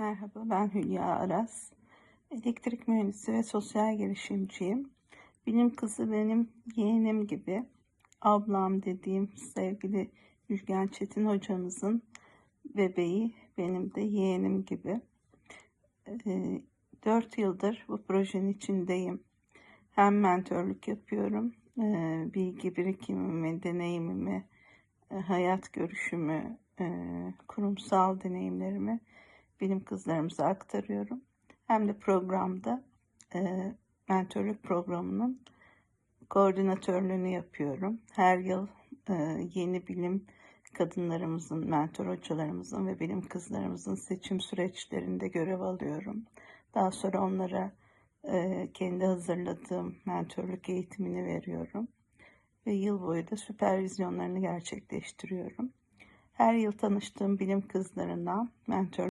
Merhaba, ben Hülya Aras. Elektrik mühendisi ve sosyal girişimciyim. Bilim kızı benim yeğenim gibi. Ablam dediğim sevgili Müjgan Çetin hocamızın bebeği benim de yeğenim gibi. Ee, Dört yıldır bu projenin içindeyim. Hem mentörlük yapıyorum, ee, bilgi birikimimi, deneyimimi, e, hayat görüşümü, e, kurumsal deneyimlerimi bilim kızlarımıza aktarıyorum. Hem de programda e, mentörlük programının koordinatörlüğünü yapıyorum. Her yıl e, yeni bilim kadınlarımızın, mentor hocalarımızın ve bilim kızlarımızın seçim süreçlerinde görev alıyorum. Daha sonra onlara e, kendi hazırladığım mentörlük eğitimini veriyorum. Ve yıl boyu da süpervizyonlarını gerçekleştiriyorum. Her yıl tanıştığım bilim kızlarına mentor